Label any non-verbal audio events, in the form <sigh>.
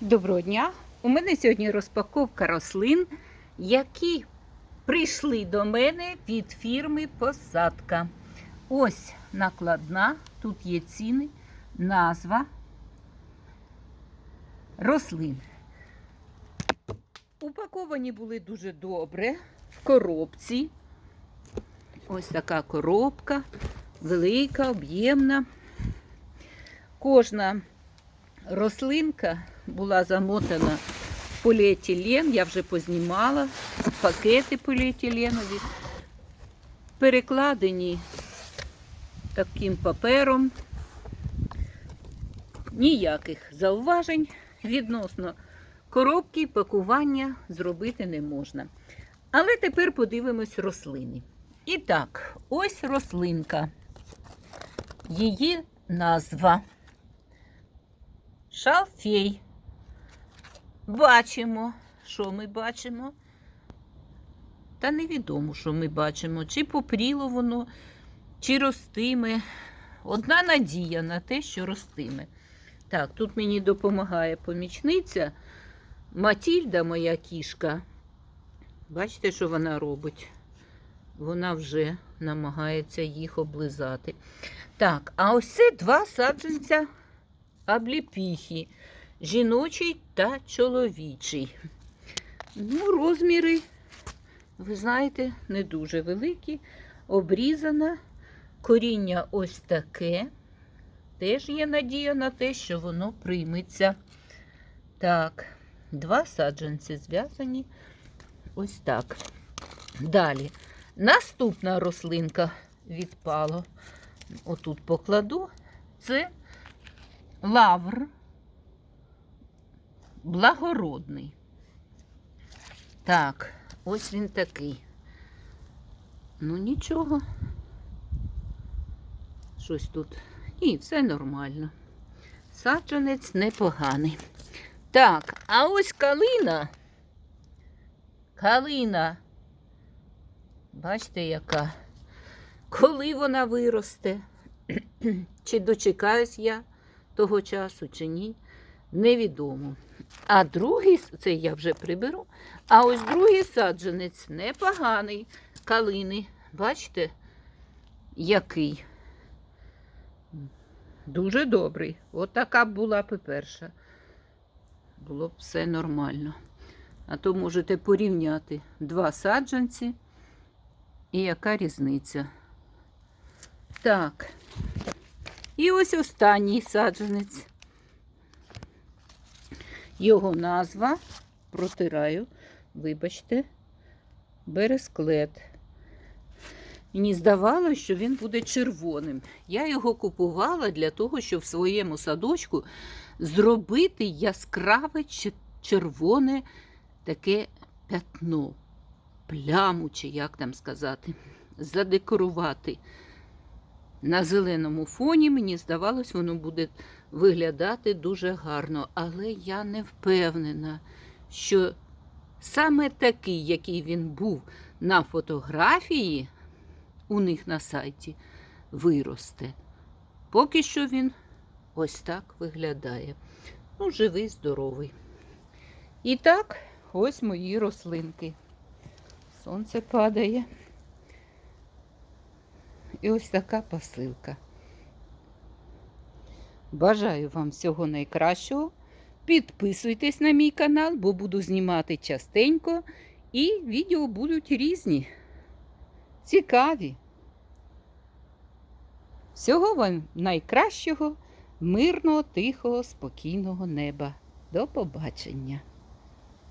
Доброго дня! У мене сьогодні розпаковка рослин, які прийшли до мене від фірми Посадка. Ось накладна, тут є ціни, назва рослин. Упаковані були дуже добре в коробці. Ось така коробка, велика, об'ємна. Кожна рослинка була замотана в поліетилен, я вже познімала пакети поліетиленові, перекладені таким папером. Ніяких зауважень відносно коробки пакування зробити не можна. Але тепер подивимось рослини. І так, ось рослинка. Її назва. Шалфей. Бачимо, що ми бачимо. Та невідомо, що ми бачимо, чи попріло воно, чи ростиме. Одна надія на те, що ростиме. Так, тут мені допомагає помічниця Матільда, моя кішка. Бачите, що вона робить? Вона вже намагається їх облизати. Так, а ось це два саджанця обліпіхи. Жіночий та чоловічий. Ну, розміри, ви знаєте, не дуже великі. Обрізана. Коріння ось таке. Теж є надія на те, що воно прийметься. Так, два саджанці зв'язані. Ось так. Далі. Наступна рослинка відпала. Отут покладу. Це лавр благородний. Так, ось він такий. Ну, нічого. Щось тут. Ні, все нормально. Саджанець непоганий. Так, а ось калина. Калина. Бачите, яка? Коли вона виросте? <clears throat> Чи дочекаюсь я того часу, чи ні, невідомо. А другий, це я вже приберу, а ось другий саджанець непоганий калини. Бачите, який? Дуже добрий. От така була б перша. Було б все нормально. А то можете порівняти два саджанці і яка різниця. Так. І ось останній саджанець. Його назва протираю, вибачте, бересклет. Мені здавалося, що він буде червоним. Я його купувала для того, щоб в своєму садочку зробити яскраве червоне таке пятно, пляму, чи як там сказати, задекорувати. На зеленому фоні, мені здавалось, воно буде виглядати дуже гарно, але я не впевнена, що саме такий, який він був на фотографії у них на сайті, виросте. Поки що він ось так виглядає. Ну, живий, здоровий. І так, ось мої рослинки. Сонце падає. І ось така посилка. Бажаю вам всього найкращого. Підписуйтесь на мій канал, бо буду знімати частенько. І відео будуть різні, цікаві. Всього вам найкращого, мирного, тихого, спокійного неба. До побачення!